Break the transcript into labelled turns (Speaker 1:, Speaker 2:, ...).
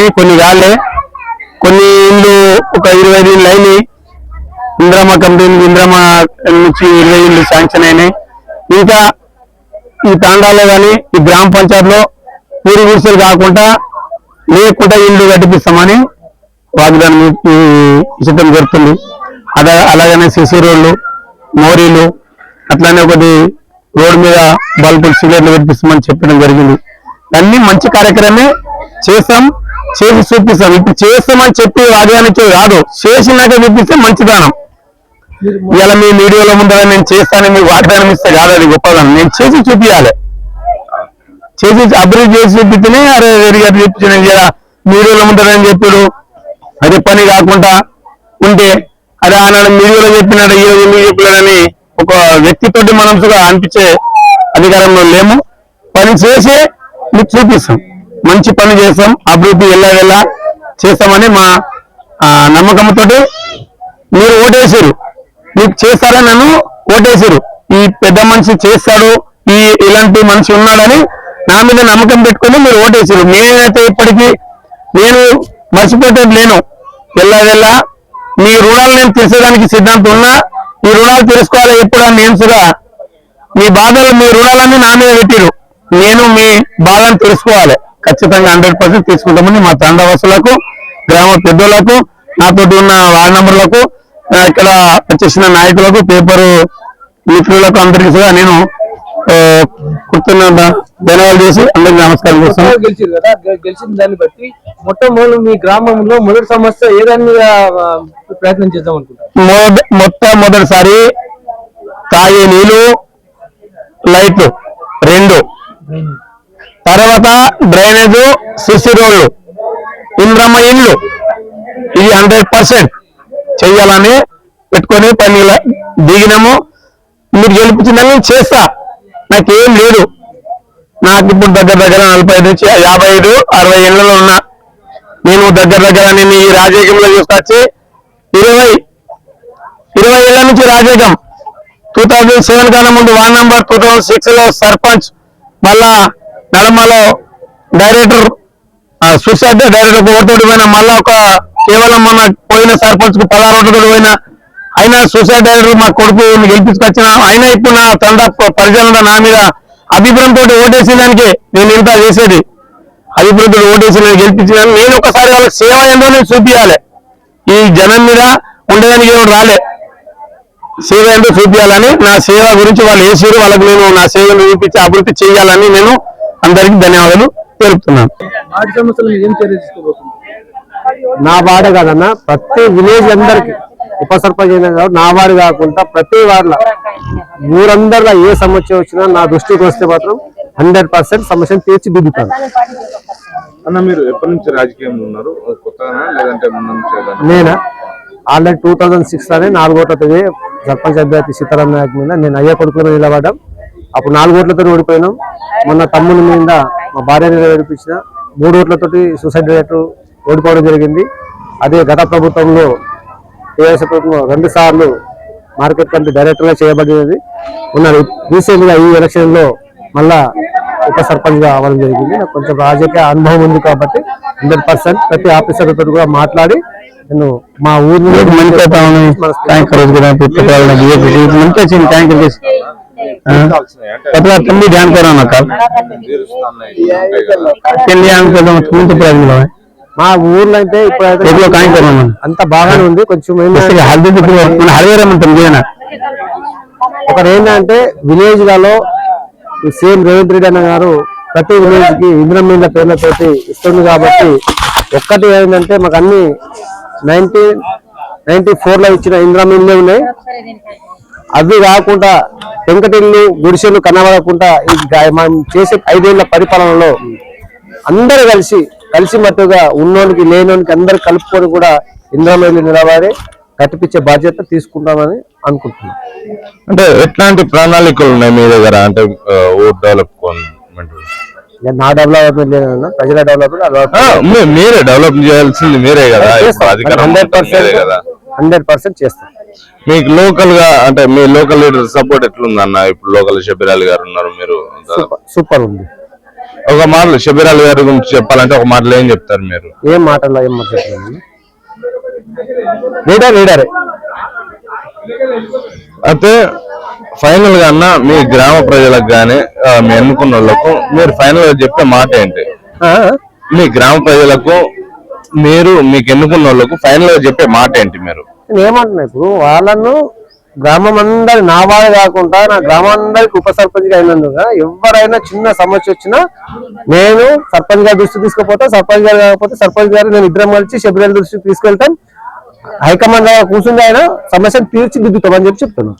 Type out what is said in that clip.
Speaker 1: అయినాయి కొన్ని కాలే కొన్ని ఇల్లు ఒక ఇరవై ఐదు ఇళ్ళు అయినాయి. ఇంద్రమ్మ కంపెనీ ఇంద్రమ్మ నుంచి ఇరవై ఇండ్లు శాంక్షన్ అయినాయి. ఇంకా ఈ తాండాలో కానీ ఈ గ్రామ పంచాయతీలో పూరి గుడిసెలు కాకుండా లేకుండా ఇల్లు కట్టిపిస్తామని వాగ్దానం ఈ- ఇచ్చటం జరుగుతుంది. అలా అలాగనే సిసి రోడ్లు మోరీలు అట్లానే ఒకటి రోడ్డు మీద బల్బులు సిగరెట్లు కట్టిస్తామని చెప్పడం జరిగింది. అన్ని మంచి కార్యక్రమే చేస్తాం. చేసి చూపిస్తాం ఇప్పుడు చేస్తామని చెప్పి వాగ్దానికి కాదు చేసినాక చూపిస్తే మంచిదానం. ఇలా మీ మీడియాలో ముందర నేను చేస్తానని మీకు వాగ్దానం ఇస్తే కాదు అది గొప్పదనం. నేను చేసి చూపించాలి చేసి అభివృద్ధి చేసి చూపిస్తేనే అరే వేరే గారు చెప్పించిన ఇలా మీడియాలో ఉంటారని చెప్పాడు అది పని కాకుండా ఉంటే అది ఆనాడు మీడియాలో చెప్పినాడు ఈ రోజు ఎందుకు చెప్పినాడని ఒక వ్యక్తితోటి మనం అనిపించే అధికారంలో లేము. పని చేసి మీకు చూపిస్తాం. మంచి పని చేస్తాం అభివృద్ధి ఎలా ఎలా చేస్తామని మా నమ్మకంతో మీరు ఓటేసారు. మీకు చేస్తారని నన్ను ఓటేసారు. ఈ పెద్ద మనిషి చేస్తాడు ఈ ఇలాంటి మనిషి ఉన్నాడని నా మీద నమ్మకం పెట్టుకొని మీరు ఓటేసారు. నేనైతే ఇప్పటికీ నేను మర్చిపోయేది లేను. వెళ్ళా వెళ్ళా మీ రుణాలు నేను తీర్చడానికి సిద్ధాంతం ఉన్నా ఈ రుణాలు తీసుకోవాలి ఎప్పుడు అని నేను మీ బాధలు మీ రుణాలన్నీ నా మీద పెట్టిరు. నేను మీ బాధను తెలుసుకోవాలి ఖచ్చితంగా హండ్రెడ్ పర్సెంట్ తీసుకుంటామని మా తండవాసులకు గ్రామ పెద్దలకు నాతోటి ఉన్న వార్డు నంబర్లకు ఆ, ఇక్కడ వచ్చేసిన నాయకులకు పేపరు మిత్రులకు అందరికీ కూడా నేను ధన్యవాదాలు చేసి అందరికీ నమస్కారం చేస్తాను
Speaker 2: గెలిచారు కదా గెలిచిన దాన్ని బట్టి మొట్టమొదటి మీ గ్రామంలో మొదటి సమస్య ఏ దాని మీద ఆ, ప్రయత్నం చేద్దాం అనుకుంటారు
Speaker 1: మొద- మొట్టమొదటిసారి తాగే నీళ్ళు లైట్లు రెండు. తర్వాత డ్రైనేజ్ సిసి రోడ్లు. ఇంద్రమ్మ ఇల్లు ఇది హండ్రెడ్ పర్సెంట్ చెయ్యాలని పెట్టుకొని పని దిగినాము. మీరు గెలిపించిందని చేస్తా. నాకేం లేదు. నాకు ఇప్పుడు దగ్గర దగ్గర నలభై నుంచి యాభై ఐదు అరవై ఏళ్ళలో ఉన్నా. నేను దగ్గర దగ్గర నేను ఈ రాజకీయంలో చూసుకొచ్చి ఇరవై ఇరవై ఏళ్ళ నుంచి రాజకీయం. టూ థౌజండ్ సెవెన్ కన్నా ముందు వార్డ్ నంబర్ టూ థౌజండ్ సిక్స్లో సర్పంచ్. మళ్ళా నడమలో డైరెక్టర్ సూసైడ్ డైరెక్టర్ ఓటు ఓటుతోటి పోయినా మళ్ళా ఒక కేవలం మన పోయిన సర్పంచ్కు పదహారు ఓట్లు పోయినా అయినా సూసైడ్ డైరెక్టర్ మా కొడుకు గెలిపించుకొచ్చిన. అయినా ఇప్పుడు నా తండ పరిజనంలో నా మీద అభిప్రాయంతో ఓటేసిన దానికి నేను ఇంత చేసేది. అభిప్రాయం ఓటేసి నేను గెలిపించిన నేను ఒకసారి వాళ్ళకి సేవ ఏందో నేను చూపించాలి ఈ జనం మీద ఉండడానికి ఏమో రాలే. సేవ ఎంతో చూపించాలని నా సేవ గురించి వాళ్ళు వేసారు వాళ్ళకి నేను నా సేవను చూపించి అభివృద్ధి చేయాలని నేను అందరికీ ధన్యవాదాలు తెలుపుతున్నాను.
Speaker 2: వాటి సమస్యలు ఏం చర్య తీసుకోబోతుంది?
Speaker 3: నా వాడ కాదన్న ప్రతి విలేజ్ అందరికి ఉప సర్పంచ్ అయినా కాదు నా వాడు కాకుండా ప్రతి వార్డులో ఊరందరిలో ఏ సమస్య వచ్చినా నా దృష్టికి వస్తే మాత్రం హండ్రెడ్ పర్సెంట్ సమస్యను తీర్చిదిద్దుతాను.
Speaker 4: అన్న మీరు ఎప్పటి నుంచి రాజకీయంలో ఉన్నారు? లేదంటే?
Speaker 3: నేను? ఆల్రెడీ టూ థౌజండ్ సిక్స్లోనే నాలుగు సర్పంచ్ అభ్యర్థి సీతారాం నాయక్ మీద నేను అయ్యే కొడుకుని నిలబడ్డాం. అప్పుడు నాలుగు ఓట్లతో ఓడిపోయినాం. మొన్న తమ్ముని మీద మా భార్య ఓడిపించిన మూడు ఓట్లతోటి సూసైడ్ డైరెక్టర్ ఓడిపోవడం జరిగింది. అదే గత ప్రభుత్వంలో టీఆర్ఎస్ ప్రభుత్వం రెండు సార్లు మార్కెట్ కమిటీ డైరెక్టర్గా చేయబడినది. ఉన్నది రీసెంట్గా ఈ ఎలక్షన్లో మళ్ళా ఉప సర్పంచ్గా అవ్వడం జరిగింది. నాకు కొంచెం రాజకీయ అనుభవం ఉంది కాబట్టి హండ్రెడ్ పర్సెంట్ ప్రతి ఆఫీసర్ తోటి కూడా మాట్లాడి నేను మా ఊరి
Speaker 1: ట్యాంకర్ ట్యాంకర్ చేసి
Speaker 4: కావాల్సినవి అంటే
Speaker 1: पतला ठंडी ध्यान करो ना कल
Speaker 4: తీరుస్తున్నాయి ఉంటాయి కదా.
Speaker 1: ठंडी ध्यान करो तुम तो प्रॉब्लम है
Speaker 3: మా ఊర్లో అయితే ఇప్పుడైతే
Speaker 1: ఎట్లో కాయ కరం
Speaker 3: అంత బాగానే ఉంది కొంచెం ఏంటంటే
Speaker 1: जैसे हल्दी तो మన హరివేరం ఉంటుంది చేయనా
Speaker 3: ఒకటి ఏంటంటే విలేజ్ లలో ఈ సీఎం రేవంత్ రెడ్డి అన్న గారు ప్రతి విలేజ్ కి ఇంద్రం మీద పేర్లతోటి ఇస్తుంది కాబట్టి ఒక్కటి ఏంటంటే మాకు అన్ని నైన్టీన్ నైన్టీ ఫోర్ లో ఇచ్చిన ఇంద్రం ఇల్లే ఉన్నాయి అవి కాకుండా పెంకటిల్లు గుడిసెలు కనబడకుండా మనం చేసే ఐదేళ్ళ పరిపాలనలో అందరూ కలిసి కలిసి మట్టుగా ఉన్నోనికి లేనోనికి అందరు కలుపుకొని కూడా ఇంద్రమైలు నిలబడి కట్టిపించే బాధ్యత తీసుకుంటామని అనుకుంటున్నాం.
Speaker 4: అంటే ఎట్లాంటి ప్రణాళికలు ఉన్నాయి మీ దగ్గర? అంటే ఊర్ డెవలప్మెంట్
Speaker 3: నా డెవలప్మెంట్ లేదన్నా ప్రజల డెవలప్మెంట్
Speaker 4: మీరే డెవలప్ చేయాల్సింది మీరే కదా.
Speaker 3: హండ్రెడ్ పర్సెంట్
Speaker 4: కదా.
Speaker 3: హండ్రెడ్ పర్సెంట్ చేస్తాం.
Speaker 4: మీకు లోకల్గా అంటే మీ లోకల్ లీడర్ సపోర్ట్ ఎట్లుంది అన్న ఇప్పుడు లోకల్ షబీర్ అలీ గారు ఉన్నారు మీరు
Speaker 3: సూపర్ ఉంది.
Speaker 4: ఒక మాటలు షబీరాల్ గారి గురించి చెప్పాలంటే ఒక మాటలు ఏం చెప్తారు మీరు?
Speaker 3: ఏం మాటల్లో ఏం లీడర్ లీడరే.
Speaker 4: అయితే ఫైనల్గా అన్న మీ గ్రామ ప్రజలకు గానీ మీ ఎన్నుకున్న వాళ్ళకు మీరు ఫైనల్గా చెప్పే మాట ఏంటి? మీ గ్రామ ప్రజలకు మీరు మీకు ఎన్నుకున్న వాళ్ళకు ఫైనల్గా చెప్పే మాట ఏంటి మీరు?
Speaker 3: నేను ఏమంటున్నా ఇప్పుడు వాళ్ళను గ్రామం అందరి నా కాకుండా నా గ్రామందరికి ఉప సర్పంచ్ అయినందుక ఎవరైనా చిన్న సమస్య వచ్చినా నేను సర్పంచ్ గారి దృష్టికి తీసుకుపోతా సర్పంచ్ గారు కాకపోతే సర్పంచ్ గారు నేను ఇద్దరం కలిసి శబరిల దృష్టికి తీసుకెళ్తాం. హైకమాండ్ కూర్చుంది ఆయన సమస్యను తీర్చిదిద్దుతామని చెప్పి చెప్తున్నాను.